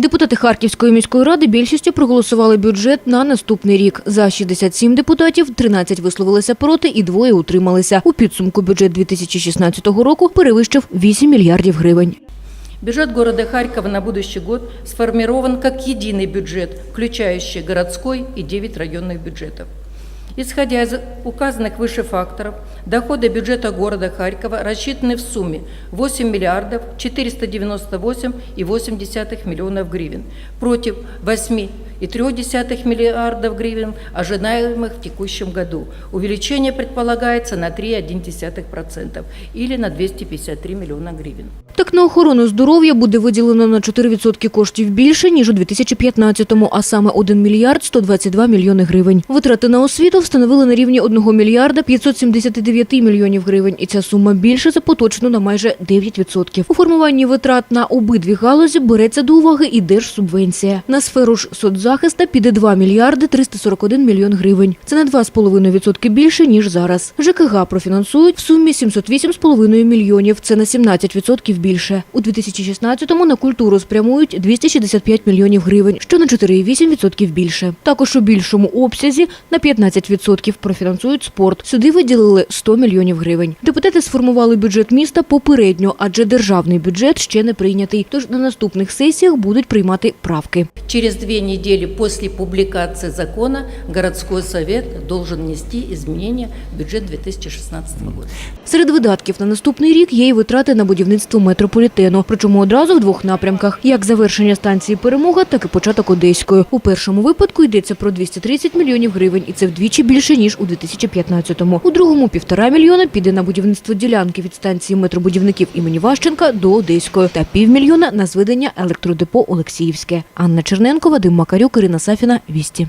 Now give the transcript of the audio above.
Депутати Харківської міської ради більшістю проголосували бюджет на наступний рік. За 67 депутатів 13 висловилися проти і двоє утрималися. У підсумку бюджет 2016 року перевищив 8 мільярдів гривень. Бюджет города Харькова на будущий год сформирован как единый бюджет, включающий городской и 9 районных бюджетов. Исходя из указанных выше факторов, доходы бюджета города Харькова рассчитаны в сумме 8 миллиардов 498,8 миллионов гривен против 8,3 миллиардов гривен, ожидаемых в текущем году. Увеличение предполагается на 3,1% или на 253 миллиона гривен. Так на охорону здоров'я буде виділено на 4% коштів більше, ніж у 2015-му, а саме 1 мільярд 122 мільйони гривень. Витрати на освіту встановили на рівні 1 мільярда 579 мільйонів гривень, і ця сума більше за поточну на майже 9%. У формуванні витрат на обидві галузі береться до уваги і держсубвенція. На сферу ж соцзахиста піде 2 мільярди 341 мільйон гривень. Це на 2,5% більше, ніж зараз. ЖКГ профінансують в сумі 708,5 мільйонів. Це на 17% більше. У 2016-му на культуру спрямують 265 мільйонів гривень, що на 4,8% більше. Також у більшому обсязі на 15% профінансують спорт. Сюди виділили 100 мільйонів гривень. Депутати сформували бюджет міста попередньо, адже державний бюджет ще не прийнятий. Тож на наступних сесіях будуть приймати правки. Через две недели после публикации закона городской совет должен внести изменения в бюджет 2016 года. Серед видатків на наступний рік є й витрати на будівництво метрополітену, причому одразу в двох напрямках: як завершення станції Перемога, так і початок Одеської. У першому випадку йдеться про 230 мільйонів гривень, і це вдвічі більше ніж у 2015-му. У другому півтора мільйона піде на будівництво ділянки від станції метробудівників імені Ващенка до Одеської та півмільйона на зведення електродепо Олексіївське. Анна Черненко, Вадим Макарюк, Ірина Сафіна, Вісті.